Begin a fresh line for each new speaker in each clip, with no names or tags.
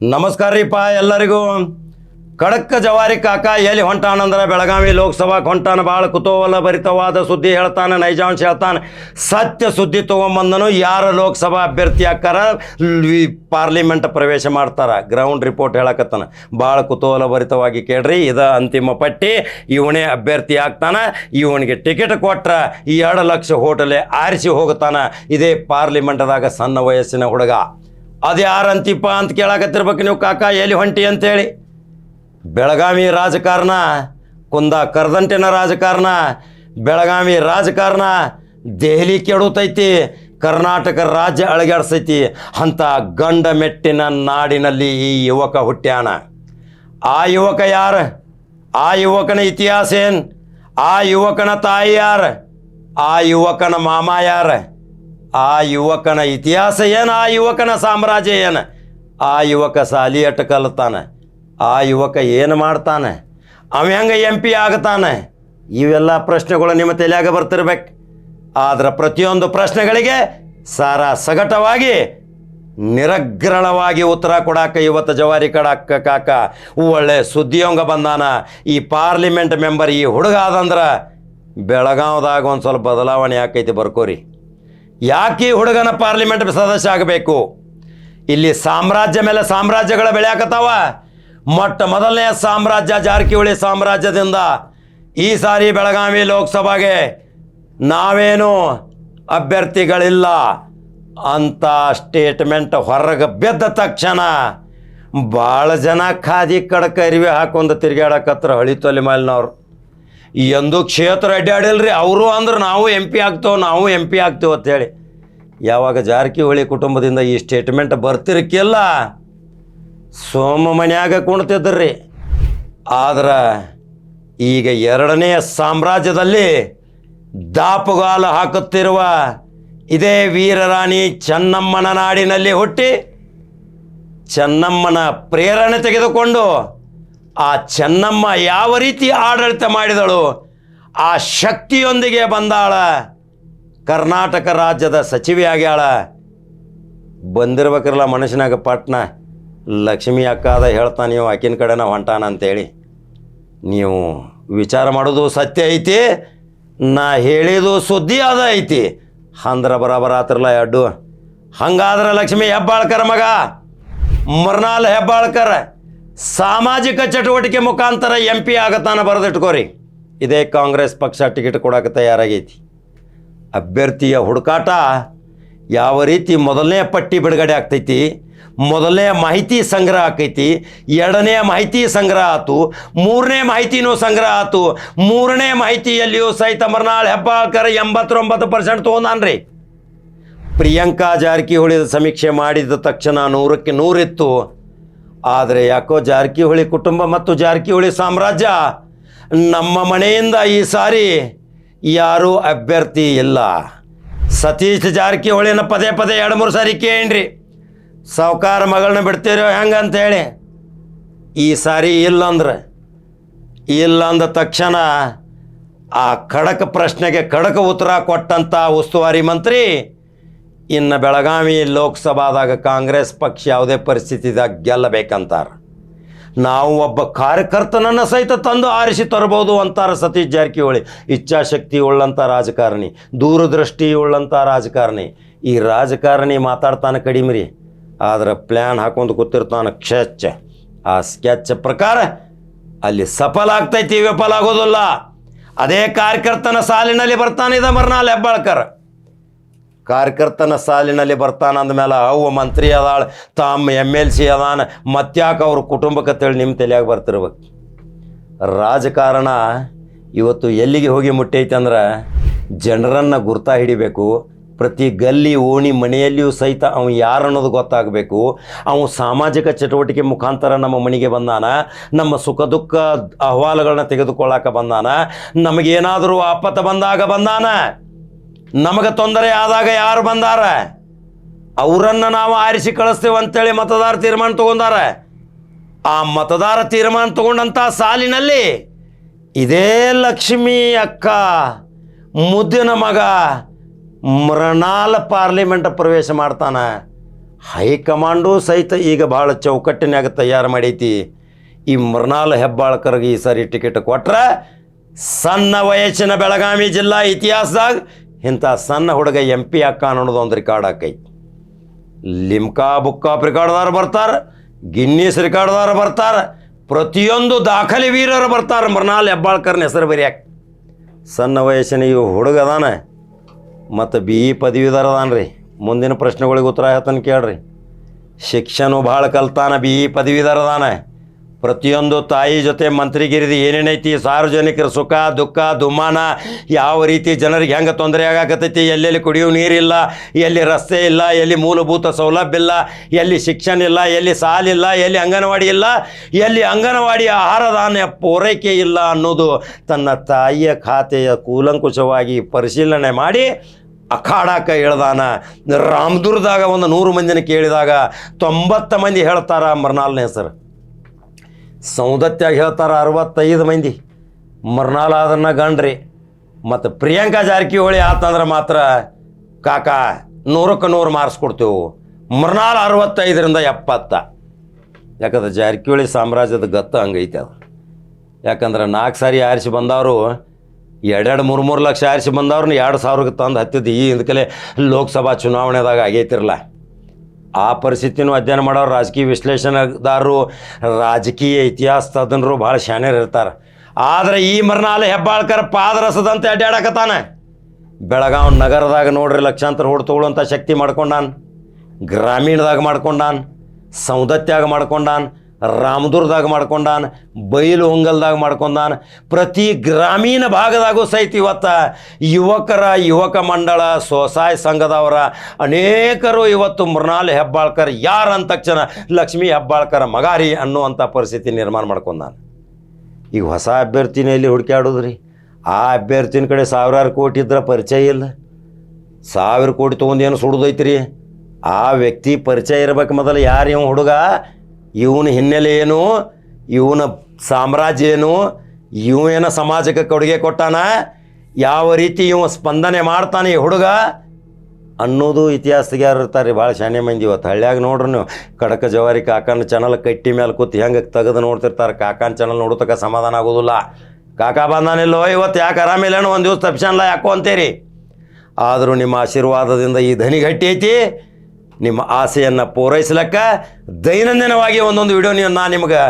ನಮಸ್ಕಾರ ರೀಪ ಎಲ್ಲರಿಗೂ. ಕಡಕ್ಕ ಜವಾರಿ ಕಾಕ ಎಲ್ಲಿ ಹೊಂಟಾನಂದ್ರೆ ಬೆಳಗಾವಿ ಲೋಕಸಭಾ ಹೊಂಟಾನ ಭಾಳ ಕುತೂಹಲ ಭರಿತವಾದ ಸುದ್ದಿ ಹೇಳ್ತಾನೆ, ನೈಜಾಂಶ ಹೇಳ್ತಾನೆ. ಸತ್ಯ ಸುದ್ದಿ ತೊಗೊಂಬಂದನು ಯಾರು ಲೋಕಸಭಾ ಅಭ್ಯರ್ಥಿ ಹಾಕಾರ ಪಾರ್ಲಿಮೆಂಟ್ ಪ್ರವೇಶ ಮಾಡ್ತಾರ. ಗ್ರೌಂಡ್ ರಿಪೋರ್ಟ್ ಹೇಳಕತ್ತಾನ. ಭಾಳ ಕುತೂಹಲ ಭರಿತವಾಗಿ ಕೇಳ್ರಿ, ಇದ ಅಂತಿಮ ಪಟ್ಟಿ. ಇವನೇ ಅಭ್ಯರ್ಥಿ ಆಗ್ತಾನೆ, ಇವನಿಗೆ ಟಿಕೆಟ್ ಕೊಟ್ರ ಎರಡು ಲಕ್ಷ ಹೋಟೆಲೆ ಆರಿಸಿ ಹೋಗ್ತಾನ. ಇದೇ ಪಾರ್ಲಿಮೆಂಟ್ದಾಗ ಸಣ್ಣ ವಯಸ್ಸಿನ ಹುಡುಗ. ಅದು ಯಾರಂತಿಪ್ಪ ಅಂತ ಕೇಳಾಕತ್ತಿರ್ಬೇಕು ನೀವು ಕಾಕ, ಎಲ್ಲಿ ಹೊಂಟಿ ಅಂತೇಳಿ. ಬೆಳಗಾವಿ ರಾಜಕಾರಣ, ಕುಂದ ಕರ್ದಂಟಿನ ರಾಜಕಾರಣ, ಬೆಳಗಾವಿ ರಾಜಕಾರಣ ದೆಹಲಿ ಕೆಡುತೈತಿ, ಕರ್ನಾಟಕ ರಾಜ್ಯ ಅಳಗಾಡ್ಸೈತಿ, ಅಂತ ಗಂಡ ಮೆಟ್ಟಿನ ನಾಡಿನಲ್ಲಿ ಈ ಯುವಕ ಹುಟ್ಟ್ಯಾನ ಆ ಯುವಕ ಯಾರು? ಆ ಯುವಕನ ಇತಿಹಾಸ ಏನು? ಆ ಯುವಕನ ತಾಯಿ ಯಾರು? ಆ ಯುವಕನ ಮಾಮ ಯಾರು? ಆ ಯುವಕನ ಇತಿಹಾಸ ಏನು? ಆ ಯುವಕನ ಸಾಮ್ರಾಜ್ಯ ಏನು? ಆ ಯುವಕ ಸಾಲಿ ಅಟ್ಟು ಕಲ್ತಾನೆ. ಆ ಯುವಕ ಏನು ಮಾಡ್ತಾನೆ? ಅವ ಹೆಂಗೆ ಎಂ ಪಿ ಆಗ್ತಾನೆ? ಇವೆಲ್ಲ ಪ್ರಶ್ನೆಗಳು ನಿಮ್ಮ ತಲೆಯಾಗ ಬರ್ತಿರ್ಬೇಕು. ಆದ್ರೆ ಪ್ರತಿಯೊಂದು ಪ್ರಶ್ನೆಗಳಿಗೆ ಸಾರ ಸಗಟವಾಗಿ ನಿರಗ್ರಣವಾಗಿ ಉತ್ತರ ಕೊಡಾಕ ಇವತ್ತು ಜವಾರಿ ಕಡಾಕ ಕಾಕ, ಒಳ್ಳೆ ಸುದ್ದಿಯೊಂಗ ಬಂದಾನ. ಈ ಪಾರ್ಲಿಮೆಂಟ್ ಮೆಂಬರ್ ಈ ಹುಡುಗ ಆದಂದ್ರೆ ಬೆಳಗಾವ್ದಾಗ ಒಂದು ಸ್ವಲ್ಪ ಬದಲಾವಣೆ ಆಕೈತಿ ಬರ್ಕೋರಿ. ಯಾಕೆ ಹುಡುಗನ ಪಾರ್ಲಿಮೆಂಟ್ ಸದಸ್ಯ ಆಗಬೇಕು? ಇಲ್ಲಿ ಸಾಮ್ರಾಜ್ಯ ಮೇಲೆ ಸಾಮ್ರಾಜ್ಯಗಳ ಬೆಳೆಯಾಕತ್ತಾವ ಮೊಟ್ಟ ಮೊದಲನೇ ಸಾಮ್ರಾಜ್ಯ ಜಾರಕಿಹೊಳಿ ಸಾಮ್ರಾಜ್ಯದಿಂದ ಈ ಸಾರಿ ಬೆಳಗಾವಿ ಲೋಕಸಭೆಗೆ ನಾವೇನು ಅಭ್ಯರ್ಥಿಗಳಿಲ್ಲ ಅಂತ ಸ್ಟೇಟ್ಮೆಂಟ್ ಹೊರಗೆ ಬಿದ್ದ ತಕ್ಷಣ ಭಾಳ ಜನ ಖಾದಿ ಕಡಕ ಅರಿವೆ ಹಾಕೊಂಡು ತಿರುಗಾಡಕತ್ರ ಹಳಿತೊಲಿ ಮೇಲಿನವ್ರು ಎಂದು ಕ್ಷೇತ್ರ ಅಡ್ಡಾಡಿಲ್ರಿ. ಅವರು ಅಂದ್ರೆ ನಾವು ಎಂ ಪಿ ಆಗ್ತೇವೆ, ನಾವು ಎಂ ಪಿ ಆಗ್ತೇವೆ ಅಂತೇಳಿ ಯಾವಾಗ ಜಾರಕಿಹೊಳಿ ಕುಟುಂಬದಿಂದ ಈ ಸ್ಟೇಟ್ಮೆಂಟ್ ಬರ್ತಿರಕ್ಕಿಲ್ಲ ಸೋಮ ಮನ್ಯಾಗ ಕುಣ್ತಿದ್ರಿ. ಆದ್ರೆ ಈಗ ಎರಡನೇ ಸಾಮ್ರಾಜ್ಯದಲ್ಲಿ ದಾಪುಗಾಲ ಹಾಕುತ್ತಿರುವ ಇದೇ ವೀರರಾಣಿ ಚೆನ್ನಮ್ಮನ ನಾಡಿನಲ್ಲಿ ಹುಟ್ಟಿ ಚೆನ್ನಮ್ಮನ ಪ್ರೇರಣೆ ತೆಗೆದುಕೊಂಡು ಆ ಚೆನ್ನಮ್ಮ ಯಾವ ರೀತಿ ಆಡಳಿತ ಮಾಡಿದಳು? ಆ ಶಕ್ತಿಯೊಂದಿಗೆ ಬಂದಾಳ. ಕರ್ನಾಟಕ ರಾಜ್ಯದ ಸಚಿವೆ ಆಗ್ಯಾಳ. ಬಂದಿರ್ಬೇಕ್ರಲ್ಲ ಮನುಷ್ಯನಾಗ ಪಟ್ನ. ಲಕ್ಷ್ಮಿ ಅಕ್ಕಾದ ಹೇಳ್ತಾನೆ, ನೀವು ಆಕಿನ ಕಡೆನ ಹೊಂಟಾನ ಅಂತೇಳಿ. ನೀವು ವಿಚಾರ ಮಾಡೋದು ಸತ್ಯ ಐತಿ, ನಾ ಹೇಳಿದು ಸುದ್ದಿ ಅದ ಐತಿ. ಅಂದ್ರ ಬರಾಬರ ಆತ್ರಲ್ಲ ಅಡ್ಡು ಹಂಗಾದ್ರೆ ಲಕ್ಷ್ಮಿ ಹೆಬ್ಬಾಳ್ಕರ್ ಮಗ. ಮರ್ನಾಲ್ ಹೆಬ್ಬಾಳ್ಕರ್. ಸಾಮಾಜಿಕ ಚಟುವಟಿಕೆ ಮುಖಾಂತರ ಎಂ ಪಿ ಆಗತಾನ ಬರೆದಿಟ್ಕೋರಿ. ಇದೇ ಕಾಂಗ್ರೆಸ್ ಪಕ್ಷ ಟಿಕೆಟ್ ಕೊಡೋಕೆ ತಯಾರಾಗೈತಿ. ಅಭ್ಯರ್ಥಿಯ ಹುಡುಕಾಟ ಯಾವ ರೀತಿ ಮೊದಲನೇ ಪಟ್ಟಿ ಬಿಡುಗಡೆ ಆಗ್ತೈತಿ, ಮೊದಲನೇ ಮಾಹಿತಿ ಸಂಗ್ರಹ ಆಕೈತಿ ಎರಡನೇ ಮಾಹಿತಿ ಸಂಗ್ರಹ ಆತು, ಮೂರನೇ ಮಾಹಿತಿನೂ ಸಂಗ್ರಹ ಆತು, ಮೂರನೇ ಮಾಹಿತಿಯಲ್ಲಿಯೂ ಸಹಿತ ಮರ್ನಾಳ್ ಹೆಬ್ಬಾಳ್ಕರ್ ಎಂಬತ್ತೊಂಬತ್ತು ಪರ್ಸೆಂಟ್ ತೊಗೊಂಡಾನ್ರಿ. ಪ್ರಿಯಾಂಕಾ ಜಾರಕಿಹೊಳಿ ಸಮೀಕ್ಷೆ ಮಾಡಿದ ತಕ್ಷಣ ನೂರಕ್ಕೆ ನೂರಿತ್ತು. ಆದರೆ ಯಾಕೋ ಜಾರಕಿಹೊಳಿ ಕುಟುಂಬ ಮತ್ತು ಜಾರಕಿಹೊಳಿ ಸಾಮ್ರಾಜ್ಯ ನಮ್ಮ ಮನೆಯಿಂದ ಈ ಸಾರಿ ಯಾರೂ ಅಭ್ಯರ್ಥಿ ಇಲ್ಲ. ಸತೀಶ್ ಜಾರಕಿಹೊಳಿನ ಪದೇ ಪದೇ ಎರಡು ಮೂರು ಸಾರಿ ಕೇಳ್ರಿ. ಸಾವುಕಾರ ಮಗಳನ್ನ ಬಿಡ್ತೀರೋ ಹೆಂಗೆ ಅಂತೇಳಿ ಈ ಸಾರಿ ಇಲ್ಲಂದ್ರೆ ಇಲ್ಲ ಅಂದ ತಕ್ಷಣ ಆ ಖಡಕ ಪ್ರಶ್ನೆಗೆ ಖಡಕ ಉತ್ತರ ಕೊಟ್ಟಂಥ ಉಸ್ತುವಾರಿ ಮಂತ್ರಿ ಇನ್ನು ಬೆಳಗಾವಿ ಲೋಕಸಭಾದಾಗ ಕಾಂಗ್ರೆಸ್ ಪಕ್ಷ ಯಾವುದೇ ಪರಿಸ್ಥಿತಿದಾಗ ಗೆಲ್ಲಬೇಕಂತಾರೆ. ನಾವು ಒಬ್ಬ ಕಾರ್ಯಕರ್ತನನ್ನು ಸಹಿತ ತಂದು ಆರಿಸಿ ತರಬಹುದು ಅಂತಾರೆ ಸತೀಶ್ ಜಾರಕಿಹೊಳಿ. ಇಚ್ಛಾಶಕ್ತಿ ಉಳ್ಳಂಥ ರಾಜಕಾರಣಿ, ದೂರದೃಷ್ಟಿ ಉಳ್ಳಂಥ ರಾಜಕಾರಣಿ. ಈ ರಾಜಕಾರಣಿ ಮಾತಾಡ್ತಾನೆ ಕಡಿಮೆ ರೀ ಆದ್ರೆ ಪ್ಲ್ಯಾನ್ ಹಾಕೊಂಡು ಕೂತಿರ್ತಾನೆ ಕ್ಷೆಚ್. ಆ ಸ್ಕೆಚ್ ಪ್ರಕಾರ ಅಲ್ಲಿ ಸಫಲ ಆಗ್ತೈತಿ, ವಿಫಲ ಆಗೋದಿಲ್ಲ. ಅದೇ ಕಾರ್ಯಕರ್ತನ ಸಾಲಿನಲ್ಲಿ ಬರ್ತಾನೆ ಇದ ಮರ್ನಾಲ್ ಹೆಬ್ಬಾಳ್ಕರ್. ಕಾರ್ಯಕರ್ತನ ಸಾಲಿನಲ್ಲಿ ಬರ್ತಾನ ಅಂದಮೇಲೆ, ಅವು ಮಂತ್ರಿ ಅದಾಳ ತಮ್ಮ ಎಂ ಎಲ್ ಸಿ ಅದಾನ, ಮತ್ತ್ಯಾಕೆ ಅವ್ರ ಕುಟುಂಬಕ್ಕೆ ತೇಳಿ ನಿಮ್ಮ ತಲೆಯಾಗಿ ಬರ್ತಿರ್ಬೇಕು. ರಾಜಕಾರಣ ಇವತ್ತು ಎಲ್ಲಿಗೆ ಹೋಗಿ ಮುಟ್ಟೈತೆ ಅಂದ್ರೆ, ಜನರನ್ನು ಗುರ್ತಾ ಹಿಡಿಬೇಕು. ಪ್ರತಿ ಗಲ್ಲಿ, ಓಣಿ, ಮನೆಯಲ್ಲಿಯೂ ಸಹಿತ ಅವನು ಯಾರು ಅನ್ನೋದು ಗೊತ್ತಾಗಬೇಕು. ಅವನು ಸಾಮಾಜಿಕ ಚಟುವಟಿಕೆ ಮುಖಾಂತರ ನಮ್ಮ ಮನೆಗೆ ಬಂದಾನ, ನಮ್ಮ ಸುಖ ದುಃಖ ಅಹವಾಲುಗಳನ್ನ ತೆಗೆದುಕೊಳ್ಳಾಕ ಬಂದಾನ, ನಮಗೇನಾದರೂ ಆಪತ್ತು ಬಂದಾಗ ಬಂದಾನ. ನಮಗೆ ತೊಂದರೆ ಆದಾಗ ಯಾರು ಬಂದಾರ? ಅವರನ್ನು ನಾವು ಆರಿಸಿ ಕಳಿಸ್ತೇವೆ ಅಂತೇಳಿ ಮತದಾರ ತೀರ್ಮಾನ ತಗೊಂಡಾರ? ಆ ಮತದಾರ ತೀರ್ಮಾನ ತಗೊಂಡಂಥ ಸಾಲಿನಲ್ಲಿ ಇದೇ ಲಕ್ಷ್ಮಿ ಅಕ್ಕ, ಮುದ್ದಿನ ಮಗ, ಮೃಣಾಲ ಪಾರ್ಲಿಮೆಂಟ್ ಪ್ರವೇಶ ಮಾಡ್ತಾನ. ಹೈಕಮಾಂಡು ಸಹಿತ ಈಗ ಭಾಳ ಚೌಕಟ್ಟಿನಾಗ ತಯಾರು ಮಾಡೈತಿ. ಈ ಮೃಣಾಲ ಹೆಬ್ಬಾಳ್ಕರ್ಗೆ ಈ ಸಾರಿ ಟಿಕೆಟ್ ಕೊಟ್ರೆ ಸಣ್ಣ ವಯಸ್ಸಿನ ಬೆಳಗಾವಿ ಜಿಲ್ಲಾ ಇತಿಹಾಸದಾಗ ಇಂಥ ಸಣ್ಣ ಹುಡುಗ ಎಂ ಪಿ ಅಕ್ಕ ಅನ್ನೋದು ಒಂದು ರೆಕಾರ್ಡ್ ಆಕೈತಿ ಲಿಮ್ಕಾ ಬುಕ್ಕಾ ರೆಕಾರ್ಡ್ದಾರ ಬರ್ತಾರೆ, ಗಿನ್ನೀಸ್ ರೆಕಾರ್ಡ್ದಾರ ಬರ್ತಾರೆ, ಪ್ರತಿಯೊಂದು ದಾಖಲೆ ವೀರರು ಬರ್ತಾರೆ. ಮೃಣಾಲ್ ಹೆಬ್ಬಾಳ್ಕರ್ನ ಹೆಸರು ಬರೆಯಕ್ಕೆ ಸಣ್ಣ ವಯಸ್ಸಿನ ಇವು ಹುಡುಗ ಅದಾನೆ, ಮತ್ತು ಬಿ ಇ ಪದವೀಧರ ರೀ ಮುಂದಿನ ಪ್ರಶ್ನೆಗಳಿಗೆ ಉತ್ತರ ಹೇಳ್ತಾನೆ ಕೇಳ್ರಿ. ಶಿಕ್ಷಣ ಭಾಳ ಕಲ್ತಾನೆ, ಬಿ ಇ ಪದವೀಧರ ಪ್ರತಿಯೊಂದು ತಾಯಿ ಜೊತೆ ಮಂತ್ರಿಗಿರಿದು ಏನೇನೈತಿ, ಸಾರ್ವಜನಿಕರ ಸುಖ, ದುಃಖ ದುಮಾನ ಯಾವ ರೀತಿ ಜನರಿಗೆ ಹೆಂಗೆ ತೊಂದರೆ ಆಗಾಕತ್ತೈತಿ, ಎಲ್ಲೆಲ್ಲಿ ಕುಡಿಯುವ ನೀರಿಲ್ಲ, ಎಲ್ಲಿ ರಸ್ತೆ ಇಲ್ಲ, ಎಲ್ಲಿ ಮೂಲಭೂತ ಸೌಲಭ್ಯ ಇಲ್ಲ, ಎಲ್ಲಿ ಶಿಕ್ಷಣ ಇಲ್ಲ, ಎಲ್ಲಿ ಸಾಲಿಲ್ಲ ಎಲ್ಲಿ ಅಂಗನವಾಡಿ ಇಲ್ಲ, ಎಲ್ಲಿ ಅಂಗನವಾಡಿ ಆಹಾರ ಧಾನ್ಯ ಪೂರೈಕೆ ಇಲ್ಲ ಅನ್ನೋದು ತನ್ನ ತಾಯಿಯ ಖಾತೆಯ ಕೂಲಂಕುಷವಾಗಿ ಪರಿಶೀಲನೆ ಮಾಡಿ ಅಖಾಡಕ್ಕೆ ಹೇಳ್ದಾನ. ರಾಮದುರ್ದಾಗ ಒಂದು ನೂರು ಮಂದಿನ ಕೇಳಿದಾಗ ತೊಂಬತ್ತು ಮಂದಿ ಹೇಳ್ತಾರ ಮರ್ನಾಲ್ನ ಹೆಸರು. ಸೌದತ್ಯಾಗ ಹೇಳ್ತಾರ ಅರವತ್ತೈದು ಮಂದಿ. ಮರ್ನಾಲ್ ಅದನ್ನು ಗಂಡ್ರಿ. ಮತ್ತು ಪ್ರಿಯಾಂಕಾ ಜಾರಕಿಹೊಳಿ ಆತಂದ್ರೆ ಮಾತ್ರ ಕಾಕ ನೂರಕ್ಕೆ ನೂರು ಮಾರ್ಕ್ಸ್ ಕೊಡ್ತೇವೆ. ಅರವತ್ತೈದರಿಂದ ಎಪ್ಪತ್ತ. ಯಾಕಂದ್ರೆ ಜಾರಕಿಹೊಳಿ ಸಾಮ್ರಾಜ್ಯದ ಗತ್ತ ಹಂಗೈತೆ ಅದು. ಯಾಕಂದ್ರೆ ನಾಲ್ಕು ಸಾರಿ ಆರಿಸಿ ಬಂದವರು, ಎರಡೆರಡು ಮೂರು ಮೂರು ಲಕ್ಷ ಆರಿಸಿ ಬಂದವ್ರನ್ನ ಎರಡು ಸಾವಿರಕ್ಕೆ ತಂದು ಹತ್ತಿದ್ದು ಈ ಹಿಂದಕಲೆ ಲೋಕಸಭಾ ಚುನಾವಣೆದಾಗ ಆಗೈತಿರಲ್ಲ ಆ ಪರಿಸ್ಥಿತಿನೂ ಅಧ್ಯಯನ ಮಾಡೋರು ರಾಜಕೀಯ ವಿಶ್ಲೇಷಣೆದಾರರು, ರಾಜಕೀಯ ಇತಿಹಾಸ ತಜ್ಞರು ಭಾಳ ಶಾಣ್ಯರು ಇರ್ತಾರೆ. ಆದರೆ ಈ ಮರ್ನಾಲ ಹೆಬ್ಬಾಳ್ಕರ್ ಪಾದರಸದಂತೆ ಅಡ್ಡಾಡಕತ್ತಾನೆ ಬೆಳಗಾವ್ ನಗರದಾಗ ನೋಡ್ರಿ ಲಕ್ಷಾಂತರ ಹೊಡ್ ತಗೊಳ್ಳೋಂಥ ಶಕ್ತಿ ಮಾಡ್ಕೊಂಡಾನ, ಗ್ರಾಮೀಣದಾಗ ಮಾಡ್ಕೊಂಡಾನ ಸೌದತ್ಯಾಗ ಮಾಡ್ಕೊಂಡಾನ್ ರಾಮದುರ್ದಾಗ ಮಾಡ್ಕೊಂಡಾನ, ಬೈಲು ಹೊಂಗಲ್ದಾಗ ಮಾಡ್ಕೊಂಡಾನ, ಪ್ರತಿ ಗ್ರಾಮೀಣ ಭಾಗದಾಗೂ ಸಹಿತ ಇವತ್ತು ಯುವಕರ ಯುವಕ ಮಂಡಳ, ಸ್ವಸಹಾಯ ಸಂಘದವರ ಅನೇಕರು ಇವತ್ತು ಮೃಣಾಲ್ ಹೆಬ್ಬಾಳ್ಕರ್ ಯಾರು ಅಂದ ತಕ್ಷಣ ಲಕ್ಷ್ಮೀ ಹೆಬ್ಬಾಳ್ಕರ ಮಗಾರಿ ಅನ್ನುವಂಥ ಪರಿಸ್ಥಿತಿ ನಿರ್ಮಾಣ ಮಾಡ್ಕೊಂಡಾನ. ಈಗ ಹೊಸ ಅಭ್ಯರ್ಥಿನ ಎಲ್ಲಿ ಹುಡುಕ್ಯಾಡೋದ್ರಿ? ಆ ಅಭ್ಯರ್ಥಿನ ಕಡೆ ಸಾವಿರಾರು ಕೋಟಿ ಇದ್ರೆ ಪರಿಚಯ ಇಲ್ಲ. ಸಾವಿರ ಕೋಟಿ ತೊಗೊಂಡು ಏನು ಸುಡ್ದೈತ್ರಿ? ಆ ವ್ಯಕ್ತಿ ಪರಿಚಯ ಇರ್ಬೇಕು ಮೊದಲು ಯಾರು ಇವ ಹುಡುಗ? ಇವನ ಹಿನ್ನೆಲೆ ಏನು? ಇವನ ಸಾಮ್ರಾಜ್ಯ ಏನು? ಇವ ಏನೋ ಸಮಾಜಕ್ಕೆ ಕೊಡುಗೆ ಕೊಟ್ಟಾನ? ಯಾವ ರೀತಿ ಇವ ಸ್ಪಂದನೆ ಮಾಡ್ತಾನೆ ಈ ಹುಡುಗ? ಅನ್ನೋದು ಇತಿಹಾಸದಾಗ ಯಾರು ಇರ್ತಾರೆ ಭಾಳ ಶಾನೆ ಮಂದಿ ಇವತ್ತು. ಹಳ್ಳ್ಯಾಗ ನೋಡ್ರಿ ನೀವು, ಕಡಕ ಜವಾರಿ ಕಾಕನ ಚಾನಲ್ ಕಟ್ಟಿ ಮೇಲೆ ಕೂತು ಹೆಂಗೆ ತೆಗೆದು ನೋಡ್ತಿರ್ತಾರೆ. ಕಾಕನ ಚಾನಲ್ ನೋಡೋತಕ್ಕ ಸಮಾಧಾನ ಆಗೋದಿಲ್ಲ. ಕಾಕ ಬಂದಾನಿಲ್ಲೋ, ಇವತ್ತು ಯಾಕೆ ಆರಾಮಿಲ್ಲೇನೋ ಒಂದು ದಿವಸ ತಪ್ಪಿಸಲ್ಲ ಯಾಕೋ ಅಂತೀರಿ? ಆದರೂ ನಿಮ್ಮ ಆಶೀರ್ವಾದದಿಂದ ಈ ಧನಿ ಗಟ್ಟಿ ಐತಿ. ನಿಮ್ಮ ಆಸೆಯನ್ನು ಪೂರೈಸ್ಲಿಕ್ಕೆ ದೈನಂದಿನವಾಗಿ ಒಂದೊಂದು ವಿಡಿಯೋ ನೀವು ನಾನು ನಿಮ್ಗೆ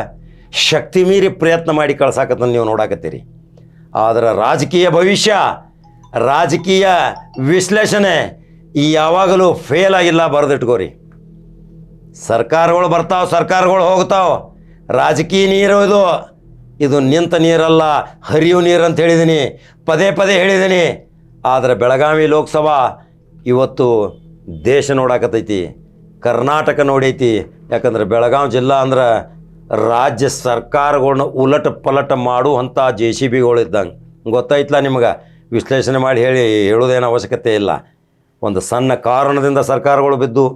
ಶಕ್ತಿ ಮೀರಿ ಪ್ರಯತ್ನ ಮಾಡಿ ಕಳ್ಸಾಕತ್ತ ನೀವು ನೋಡಾಕತ್ತೀರಿ. ಆದರೆ ರಾಜಕೀಯ ಭವಿಷ್ಯ, ರಾಜಕೀಯ ವಿಶ್ಲೇಷಣೆ ಈ ಯಾವಾಗಲೂ ಫೇಲ್ ಆಗಿಲ್ಲ ಬರೆದಿಟ್ಕೋರಿ. ಸರ್ಕಾರಗಳು ಬರ್ತಾವೆ, ಸರ್ಕಾರಗಳು ಹೋಗ್ತಾವೆ. ರಾಜಕೀಯ ನೀರು ಇದು ಇದು ನಿಂತ ನೀರಲ್ಲ, ಹರಿಯು ನೀರು ಅಂತ ಹೇಳಿದ್ದೀನಿ ಪದೇ ಪದೇ ಹೇಳಿದ್ದೀನಿ ಆದರೆ ಬೆಳಗಾವಿ ಲೋಕಸಭಾ ಇವತ್ತು ದೇಶ ನೋಡಾಕತೈತಿ ಕರ್ನಾಟಕ ನೋಡೈತಿ. ಯಾಕಂದ್ರೆ ಬೆಳಗಾವಿ ಜಿಲ್ಲಾ ಅಂದ್ರೆ ರಾಜ್ಯ ಸರ್ಕಾರಗಳನ್ನ ಉಲಟ ಪಲಟ ಮಾಡುವಂಥ ಜೆ ಸಿ ಬಿಗಳಿದ್ದಂಗೆ ಗೊತ್ತಾಯ್ತಲ್ಲ ನಿಮ್ಗೆ? ವಿಶ್ಲೇಷಣೆ ಮಾಡಿ ಹೇಳಿ ಹೇಳೋದೇನು ಅವಶ್ಯಕತೆ ಇಲ್ಲ. ಒಂದು ಸಣ್ಣ ಕಾರಣದಿಂದ ಸರ್ಕಾರಗಳು ಬಿದ್ದು,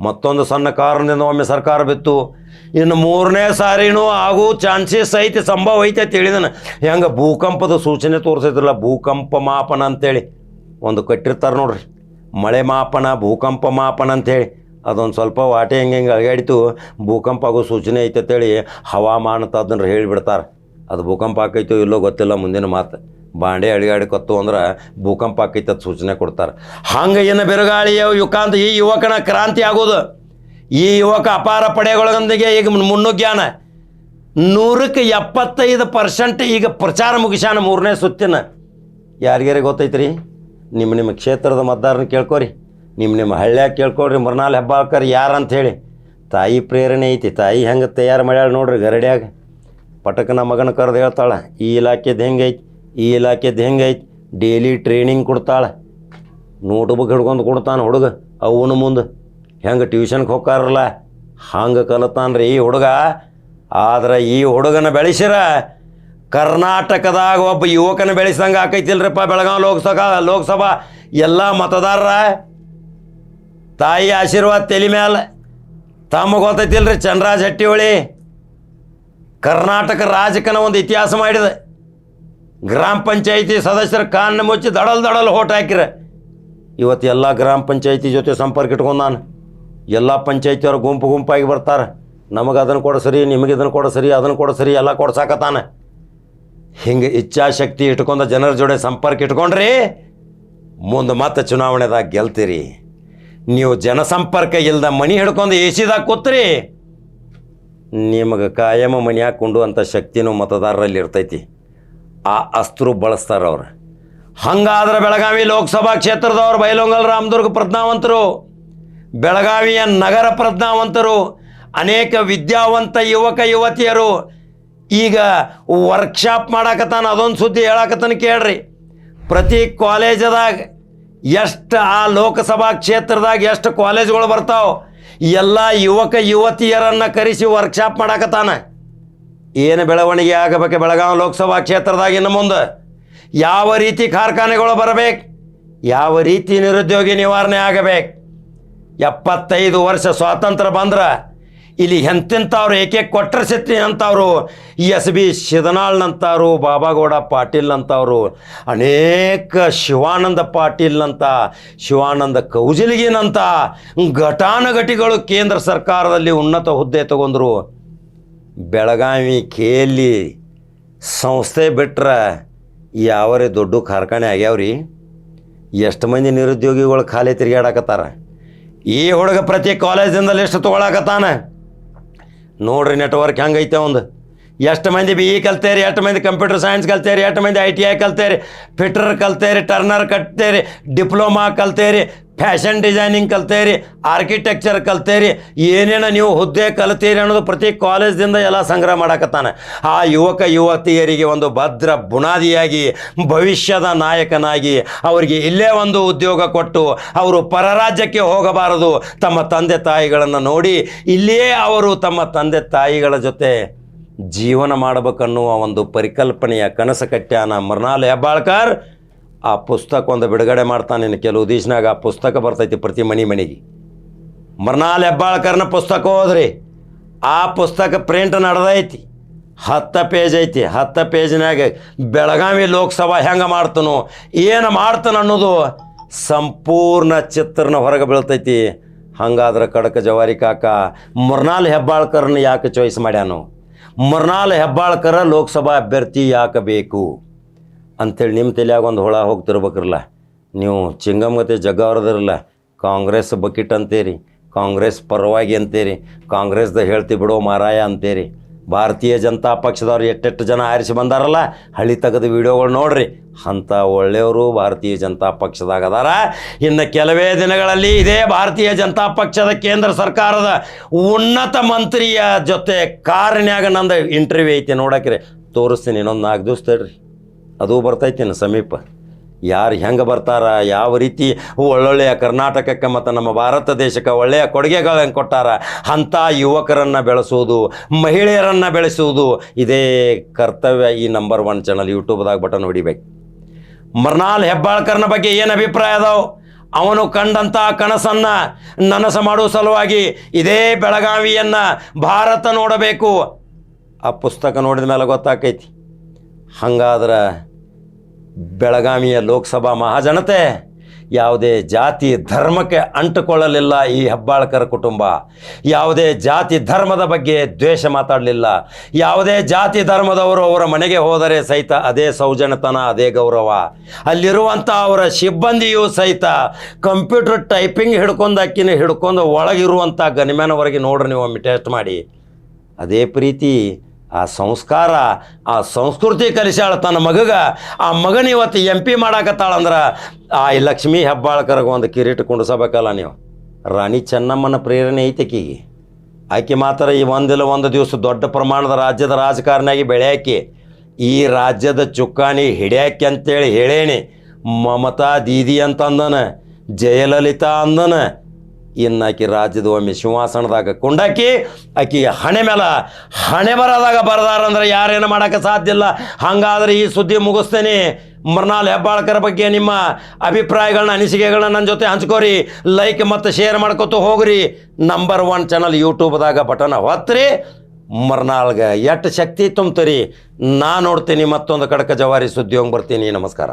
ಮತ್ತೊಂದು ಸಣ್ಣ ಕಾರಣದಿಂದ ಒಮ್ಮೆ ಸರ್ಕಾರ ಬಿತ್ತು. ಇನ್ನು ಮೂರನೇ ಸಾರಿನೂ ಆಗೋ ಚಾನ್ಸಸ್ ಐತಿ ಸಂಭವ ಐತೆ ಅಂತ ಹೆಂಗೆ ಭೂಕಂಪದ ಸೂಚನೆ ತೋರಿಸಿದ್ರಲ್ಲ ಭೂಕಂಪ ಮಾಪನ ಅಂತೇಳಿ. ಒಂದು ಕಟ್ಟಿರ್ತಾರೆ ನೋಡ್ರಿ. ಮಳೆ ಮಾಪನ, ಭೂಕಂಪ ಮಾಪನ ಅಂಥೇಳಿ. ಅದೊಂದು ಸ್ವಲ್ಪ ವಾಟೆ ಹೆಂಗೆ ಹೆಂಗೆ ಅಳಗಾಡಿತು ಭೂಕಂಪ ಆಗೋ ಸೂಚನೆ ಐತೆ ಅಂತೇಳಿ ಹವಾಮಾನ ತಜ್ಞರು ಹೇಳಿಬಿಡ್ತಾರೆ. ಅದು ಭೂಕಂಪ ಆಕೈತೋ ಇಲ್ಲೋ ಗೊತ್ತಿಲ್ಲ ಮುಂದಿನ ಮಾತು. ಬಾಂಡೆ ಅಳಿಗಾಡಿಕೊತ್ತು ಅಂದ್ರೆ ಭೂಕಂಪ ಆಕೈತೆ ಅದು ಸೂಚನೆ ಕೊಡ್ತಾರೆ. ಹಂಗೆ ಏನು ಬೆರಗಾಳಿಯ ಯುಕಾಂತ ಈ ಯುವಕನ ಕ್ರಾಂತಿ ಆಗೋದು. ಈ ಯುವಕ ಅಪಾರ ಪಡೆಗಳೊಂದಿಗೆ ಈಗ ಮುನ್ನುಗ್ಗ್ಯಾನ ನೂರಕ್ಕೆ ಎಪ್ಪತ್ತೈದು ಪರ್ಸೆಂಟ್ ಈಗ ಪ್ರಚಾರ ಮುಗಿಸ್ಯಾನ ಮೂರನೇ ಸುತ್ತಿನ. ಯಾರಿಗಾರಿಗೆ ಗೊತ್ತೈತ್ರಿ? ನಿಮ್ಮ ನಿಮ್ಮ ಕ್ಷೇತ್ರದ ಮತದಾರನ ಕೇಳ್ಕೊರಿ. ನಿಮ್ಮ ನಿಮ್ಮ ಹಳ್ಳ್ಯಾಗ ಕೇಳ್ಕೊಳ್ರಿ ಮರ್ನಾಲ್ ಹೆಬ್ಬಾಳ್ಕರ್ ಯಾರಂತ ಹೇಳಿ. ತಾಯಿ ಪ್ರೇರಣೆ ಐತಿ, ತಾಯಿ ಹೆಂಗೆ ತಯಾರು ಮಾಡ್ಯಾಳ ನೋಡ್ರಿ ಗರಡ್ಯಾಗ. ಪಟಕನ ಮಗನ ಕರೆದು ಹೇಳ್ತಾಳೆ, ಈ ಇಲಾಖೆದು ಹೆಂಗೈತಿ ಈ ಇಲಾಖೆದು ಹೆಂಗೈತಿ ಡೈಲಿ ಟ್ರೈನಿಂಗ್ ಕೊಡ್ತಾಳೆ. ನೋಟ್ ಬುಕ್ ಹಿಡ್ಕೊಂಡು ಕೊಡ್ತಾನೆ ಹುಡುಗ ಅವನು ಮುಂದೆ. ಹೆಂಗೆ ಟ್ಯೂಷನ್ಗೆ ಹೋಗ್ಕಾರಲ್ಲ ಹಂಗೆ ಕಲತಾನ್ರಿ ಈ ಹುಡುಗ. ಆದ್ರೆ ಈ ಹುಡುಗನ ಬೆಳೆಸಿರ ಕರ್ನಾಟಕದಾಗ ಒಬ್ಬ ಯುವಕನ ಬೆಳೆಸಂಗ ಆಕೈತಿಲ್ರಿಪ್ಪ ಬೆಳಗಾವಿ ಲೋಕಸಭಾ ಲೋಕಸಭಾ ಎಲ್ಲ ಮತದಾರರ ತಾಯಿ ಆಶೀರ್ವಾದ ತಲೆ ಮ್ಯಾಲ. ತಮಗೆ ಗೊತ್ತೈತಿಲ್ರಿ ಚಂದ್ರಾಜ್ ಹಟ್ಟಿಹೊಳಿ ಕರ್ನಾಟಕ ರಾಜಕನ ಒಂದು ಇತಿಹಾಸ ಮಾಡಿದ. ಗ್ರಾಮ ಪಂಚಾಯಿತಿ ಸದಸ್ಯರ ಕಾನ್ನ ಮುಚ್ಚಿ ದಡಲ್ ದಡಲ್ ಹೋಟ್ ಹಾಕಿರ. ಇವತ್ತು ಎಲ್ಲ ಗ್ರಾಮ ಪಂಚಾಯಿತಿ ಜೊತೆ ಸಂಪರ್ಕ ಇಟ್ಕೊಂಡು ನಾನು. ಎಲ್ಲ ಪಂಚಾಯತಿಯವ್ರು ಗುಂಪು ಗುಂಪಾಗಿ ಬರ್ತಾರೆ. ನಮಗೆ ಅದನ್ನು ಕೊಡ ಸರಿ, ನಿಮಗೆ ಇದನ್ನು ಕೊಡ ಸರಿ, ಅದನ್ನು ಕೊಡ ಸರಿ, ಎಲ್ಲ ಕೊಡ್ಸಾಕತ್ತಾನೆ. ಹಿಂಗೆ ಇಚ್ಛಾಶಕ್ತಿ ಇಟ್ಕೊಂಡ ಜನರ ಜೋಡೆ ಸಂಪರ್ಕ ಇಟ್ಕೊಂಡ್ರಿ, ಮುಂದೆ ಮತ್ತೆ ಚುನಾವಣೆದಾಗ ಗೆಲ್ತೀರಿ. ನೀವು ಜನಸಂಪರ್ಕ ಇಲ್ಲದ ಮಣಿ ಹಿಡ್ಕೊಂಡು ಎ ಸಿದಾಗ ಕೂತ್ರಿ. ನಿಮಗೆ ಕಾಯಮ ಮನ್ಯಾಗ ಅಂಥ ಶಕ್ತಿನೂ ಮತದಾರರಲ್ಲಿ ಇರ್ತೈತಿ. ಆ ಅಸ್ತ್ರ ಬಳಸ್ತಾರೆ ಅವ್ರು. ಹಂಗಾದ್ರೆ ಬೆಳಗಾವಿ ಲೋಕಸಭಾ ಕ್ಷೇತ್ರದವ್ರು ಬೈಲೊಂಗಲ್ ರಾಮದುರ್ಗ ಪ್ರಜ್ಞಾವಂತರು, ಬೆಳಗಾವಿಯ ನಗರ ಪ್ರಜ್ಞಾವಂತರು, ಅನೇಕ ವಿದ್ಯಾವಂತ ಯುವಕ ಯುವತಿಯರು ಈಗ ವರ್ಕ್ಶಾಪ್ ಮಾಡಾಕತ್ತಾನ, ಅದೊಂದು ಸುದ್ದಿ ಹೇಳಾಕತ್ತಾನ ಕೇಳ್ರಿ. ಪ್ರತಿ ಕಾಲೇಜದಾಗ ಎಷ್ಟು ಆ ಲೋಕಸಭಾ ಕ್ಷೇತ್ರದಾಗ ಎಷ್ಟು ಕಾಲೇಜ್ಗಳು ಬರ್ತಾವ, ಎಲ್ಲ ಯುವಕ ಯುವತಿಯರನ್ನು ಕರೆಸಿ ವರ್ಕ್ಶಾಪ್ ಮಾಡಾಕತ್ತಾನ. ಏನು ಬೆಳವಣಿಗೆ ಆಗಬೇಕು ಬೆಳಗಾವಿ ಲೋಕಸಭಾ ಕ್ಷೇತ್ರದಾಗ ಇನ್ನು ಮುಂದೆ? ಯಾವ ರೀತಿ ಕಾರ್ಖಾನೆಗಳು ಬರಬೇಕು? ಯಾವ ರೀತಿ ನಿರುದ್ಯೋಗಿ ನಿವಾರಣೆ ಆಗಬೇಕು? ಎಪ್ಪತ್ತೈದು ವರ್ಷ ಸ್ವಾತಂತ್ರ್ಯ ಬಂದ್ರೆ ಇಲ್ಲಿ ಎಂತೆಂಥವ್ರು ಏಕೆ ಕೊಟ್ಟರ ಶೆಟ್ಟಿ ಅಂತವರು ಎಸ್ ಬಿ ಶಿದನಾಳ್ನಂತವರು ಬಾಬಾಗೌಡ ಪಾಟೀಲ್ನಂತವರು ಅನೇಕ ಶಿವಾನಂದ ಪಾಟೀಲ್ ಅಂತ ಶಿವಾನಂದ ಕೌಜಲ್ಗಿನಂತ ಘಟಾನುಘಟಿಗಳು ಕೇಂದ್ರ ಸರ್ಕಾರದಲ್ಲಿ ಉನ್ನತ ಹುದ್ದೆ ತಗೊಂಡ್ರು. ಬೆಳಗಾವಿ ಕೇಲಿ ಸಂಸ್ಥೆ ಬಿಟ್ರೆ ಯಾವರೇ ದೊಡ್ಡ ಕಾರ್ಖಾನೆ ಆಗ್ಯಾವ್ರಿ? ಎಷ್ಟು ಮಂದಿ ನಿರುದ್ಯೋಗಿಗಳು ಖಾಲಿ ತಿರುಗಾಡಕತ್ತಾರ ಈ ಹುಡುಗ ಪ್ರತಿ ಕಾಲೇಜಿಂದ ಲಿಸ್ಟ್ ತೊಗೊಳಕತ್ತಾನ? ನೋಡ್ರಿ ನೆಟ್ವರ್ಕ್ ಹೆಂಗೈತೆ ಒಂದು ಎಷ್ಟು ಮಂದಿ ಬಿ ಇ ಕಲ್ತೇರಿ, ಎಷ್ಟು ಮಂದಿ ಕಂಪ್ಯೂಟರ್ ಸೈನ್ಸ್ ಕಲ್ತೇರಿ, ಎಷ್ಟು ಮಂದಿ ಐ ಟಿ ಐ ಕಲ್ತೇರಿ ಫಿಟ್ರ್ ಕಲ್ತೇರಿ ಟರ್ನರ್ ಕಟ್ತೇರಿ ಡಿಪ್ಲೊಮಾ ಕಲ್ತೇರಿ ಫ್ಯಾಷನ್ ಡಿಸೈನಿಂಗ್ ಕಲ್ತೇರಿ ಆರ್ಕಿಟೆಕ್ಚರ್ ಕಲ್ತೇರಿ, ಏನೇನೋ ನೀವು ಹುದ್ದೆ ಕಲಿತೀರಿ ಅನ್ನೋದು ಪ್ರತಿ ಕಾಲೇಜ್ದಿಂದ ಎಲ್ಲ ಸಂಗ್ರಹ ಮಾಡಕತ್ತಾನೆ. ಆ ಯುವಕ, ಯುವತಿಯರಿಗೆ ಒಂದು ಭದ್ರ ಬುನಾದಿಯಾಗಿ, ಭವಿಷ್ಯದ ನಾಯಕನಾಗಿ ಅವರಿಗೆ ಇಲ್ಲೇ ಒಂದು ಉದ್ಯೋಗ ಕೊಟ್ಟು ಅವರು ಪರರಾಜ್ಯಕ್ಕೆ ಹೋಗಬಾರದು. ತಮ್ಮ ತಂದೆ ತಾಯಿಗಳನ್ನು ನೋಡಿ ಇಲ್ಲಿಯೇ ಅವರು ತಮ್ಮ ತಂದೆ ತಾಯಿಗಳ ಜೊತೆ ಜೀವನ ಮಾಡಬೇಕನ್ನುವ ಒಂದು ಪರಿಕಲ್ಪನೆಯ ಕನಸು ಕಟ್ಟ್ಯಾನ ಮೃಣಾಲ್ ಹೆಬ್ಬಾಳ್ಕರ್. ಆ ಪುಸ್ತಕ ಒಂದು ಬಿಡುಗಡೆ ಮಾಡ್ತಾನೆ ನಿನ್ನ ಕೆಲವು ದೇಶನಾಗ ಆ ಪುಸ್ತಕ ಬರ್ತೈತಿ ಪ್ರತಿ ಮನೆ ಮನೆಗೆ. ಮರ್ನಾಲ್ ಹೆಬ್ಬಾಳ್ಕರ್ನ ಪುಸ್ತಕ ಹೋದ್ರಿ ಆ ಪುಸ್ತಕ ಪ್ರಿಂಟ್ ನಡೆದೈತಿ. ಹತ್ತು ಪೇಜ್ ಐತಿ. ಹತ್ತು ಪೇಜ್ನಾಗ ಬೆಳಗಾವಿ ಲೋಕಸಭಾ ಹೆಂಗೆ ಮಾಡ್ತಾನೋ, ಏನು ಮಾಡ್ತಾನೆ ಅನ್ನೋದು ಸಂಪೂರ್ಣ ಚಿತ್ರನ ಹೊರಗೆ ಬೀಳ್ತೈತಿ. ಹಂಗಾದ್ರೆ ಕಡಕ ಜವಾರಿ ಕಾಕ, ಮರ್ನಾಲ್ ಹೆಬ್ಬಾಳ್ಕರ್ನ ಯಾಕೆ ಚಾಯ್ಸ್ ಮಾಡ್ಯಾನು? ಮರ್ನಾಲ್ ಹೆಬ್ಬಾಳ್ಕರ ಲೋಕಸಭಾ ಅಭ್ಯರ್ಥಿ ಯಾಕೆ ಬೇಕು? ಅಂಥೇಳಿ ನಿಮ್ಮ ತಲೆಯಾಗ ಒಂದು ಹುಳ ಹೋಗ್ತಿರ್ಬೇಕ್ರಲ್ಲ. ನೀವು ಚಿಂಗಮಗತೆ ಜಗ್ಗವ್ರದಿರಲ್ಲ ಕಾಂಗ್ರೆಸ್ ಬಕಿಟ್ ಅಂತೀರಿ, ಕಾಂಗ್ರೆಸ್ ಪರವಾಗಿ ಅಂತೀರಿ, ಕಾಂಗ್ರೆಸ್ದ ಹೇಳ್ತಿ ಬಿಡೋ ಮಾರಾಯ ಅಂತೀರಿ. ಭಾರತೀಯ ಜನತಾ ಪಕ್ಷದವ್ರು ಎಷ್ಟೆಷ್ಟು ಜನ ಆರಿಸಿ ಬಂದಾರಲ್ಲ, ಹಳಿ ತಗದ ವಿಡಿಯೋಗಳು ನೋಡ್ರಿ. ಅಂಥ ಒಳ್ಳೆಯವರು ಭಾರತೀಯ ಜನತಾ ಪಕ್ಷದಾಗ ಅದಾರ. ಇನ್ನು ಕೆಲವೇ ದಿನಗಳಲ್ಲಿ ಇದೇ ಭಾರತೀಯ ಜನತಾ ಪಕ್ಷದ ಕೇಂದ್ರ ಸರ್ಕಾರದ ಉನ್ನತ ಮಂತ್ರಿಯ ಜೊತೆ ಕಾರಿನ್ಯಾಗ ನಂದು ಇಂಟರ್ವ್ಯೂ ಐತಿ ನೋಡಕ್ರಿ. ತೋರಿಸ್ತೀನಿ ಇನ್ನೊಂದು ನಾಲ್ಕು ದಿವಸ ತಡ್ರಿ ಅದು ಬರ್ತೈತಿ ಇನ್ನು ಸಮೀಪ. ಯಾರು ಹೆಂಗೆ ಬರ್ತಾರ, ಯಾವ ರೀತಿ ಒಳ್ಳೊಳ್ಳೆಯ ಕರ್ನಾಟಕಕ್ಕೆ ಮತ್ತು ನಮ್ಮ ಭಾರತ ದೇಶಕ್ಕೆ ಒಳ್ಳೆಯ ಕೊಡುಗೆಗಳನ್ನು ಕೊಟ್ಟಾರ ಅಂಥ ಯುವಕರನ್ನು ಬೆಳೆಸೋದು, ಮಹಿಳೆಯರನ್ನು ಬೆಳೆಸುವುದು ಇದೇ ಕರ್ತವ್ಯ ಈ ನಂಬರ್ ಒನ್ ಚಾನಲ್ ಯೂಟ್ಯೂಬ್ದಾಗ ಬಟನ್ ಹೊಡಿಬೇಕು. ಮರ್ನಾಲ್ ಹೆಬ್ಬಾಳ್ಕರ್ನ ಬಗ್ಗೆ ಏನು ಅಭಿಪ್ರಾಯ ಅದಾವೆ? ಅವನು ಕಂಡಂಥ ಕನಸನ್ನು ನನಸು ಮಾಡೋ ಸಲುವಾಗಿ ಇದೇ ಬೆಳಗಾವಿಯನ್ನು ಭಾರತ ನೋಡಬೇಕು. ಆ ಪುಸ್ತಕ ನೋಡಿದ ಮೇಲೆ ಗೊತ್ತಾಕೈತಿ. ಹಂಗಾದ್ರೆ ಬೆಳಗಾವಿಯ ಲೋಕಸಭಾ ಮಹಾಜನತೆ ಯಾವುದೇ ಜಾತಿ ಧರ್ಮಕ್ಕೆ ಅಂಟುಕೊಳ್ಳಲಿಲ್ಲ ಈ ಹೆಬ್ಬಾಳ್ಕರ್ ಕುಟುಂಬ. ಯಾವುದೇ ಜಾತಿ ಧರ್ಮದ ಬಗ್ಗೆ ದ್ವೇಷ ಮಾತಾಡಲಿಲ್ಲ. ಯಾವುದೇ ಜಾತಿ ಧರ್ಮದವರು ಅವರ ಮನೆಗೆ ಹೋದರೆ ಸಹಿತ ಅದೇ ಸೌಜನ್ಯತನ, ಅದೇ ಗೌರವ. ಅಲ್ಲಿರುವಂಥ ಅವರ ಸಿಬ್ಬಂದಿಯೂ ಸಹಿತ ಕಂಪ್ಯೂಟರ್ ಟೈಪಿಂಗ್ ಹಿಡ್ಕೊಂಡು ಅಕ್ಕಿನ ಹಿಡ್ಕೊಂಡು ಒಳಗಿರುವಂಥ ಗನಿಮ್ಯಾನವರೆಗೆ ನೋಡ್ರಿ ನೀವು ಒಮ್ಮೆ ಟೆಸ್ಟ್ ಮಾಡಿ. ಅದೇ ಪ್ರೀತಿ ಆ ಸಂಸ್ಕಾರ, ಆ ಸಂಸ್ಕೃತಿ ಕಲಿಸ್ಯಾಳ ತನ್ನ ಮಗಗ. ಆ ಮಗನ ಇವತ್ತು ಎಂ ಪಿ ಮಾಡಾಕತ್ತಾಳಂದ್ರೆ ಆ ಲಕ್ಷ್ಮೀ ಹೆಬ್ಬಾಳ್ಕರ್ಗೆ ಒಂದು ಕಿರೀಟ ಕುಂಡಿಸಬೇಕಲ್ಲ ನೀವು. ರಾಣಿ ಚೆನ್ನಮ್ಮನ ಪ್ರೇರಣೆ ಐತೆ ಆಕಿಗೆ. ಆಕೆ ಮಾತ್ರ ಈ ಒಂದಿಲ್ಲ ಒಂದು ದಿವಸ ದೊಡ್ಡ ಪ್ರಮಾಣದ ರಾಜ್ಯದ ರಾಜಕಾರಣಿಯಾಗಿ ಬೆಳೆಯಾಕಿ. ಈ ರಾಜ್ಯದ ಚುಕ್ಕಾಣಿ ಹಿಡ್ಯಾಕೆ ಅಂತೇಳಿ ಹೇಳೇನಿ. ಮಮತಾ ದೀದಿ ಅಂತ ಅಂದನ ಜಯಲಲಿತಾ ಅಂದನ ಇನ್ನು ಆಕಿ ರಾಜ್ಯದ ಒಮ್ಮೆ ಸಿಂಹಾಸನದಾಗ ಕೊಂಡಾಕಿ ಆಕಿ ಹಣೆ ಮೇಲೆ ಹಣೆ ಬರದಾಗ ಬರದಾರಂದ್ರೆ ಯಾರೇನು ಮಾಡೋಕ್ಕೆ ಸಾಧ್ಯ ಇಲ್ಲ. ಹಾಗಾದ್ರೆ ಈ ಸುದ್ದಿ ಮುಗಿಸ್ತೇನೆ. ಮರ್ನಾಲ್ ಹೆಬ್ಬಾಳ್ಕರ ಬಗ್ಗೆ ನಿಮ್ಮ ಅಭಿಪ್ರಾಯಗಳನ್ನ, ಅನಿಸಿಕೆಗಳನ್ನ ನನ್ನ ಜೊತೆ ಹಂಚ್ಕೋರಿ. ಲೈಕ್ ಮತ್ತು ಶೇರ್ ಮಾಡ್ಕೊತ ಹೋಗ್ರಿ. ನಂಬರ್ ಒನ್ ಚಾನಲ್ ಯೂಟ್ಯೂಬ್ದಾಗ ಬಟನ್ ಹೊತ್ರಿ ಮರ್ನಾಳ್ಗೆ ಎಷ್ಟು ಶಕ್ತಿ ತುಂಬ್ತರಿ? ನಾ ನೋಡ್ತೀನಿ ಮತ್ತೊಂದು ಕಡಕ ಜವಾರಿ ಸುದ್ದಿ ಹೋಗಿ ಬರ್ತೀನಿ. ನಮಸ್ಕಾರ.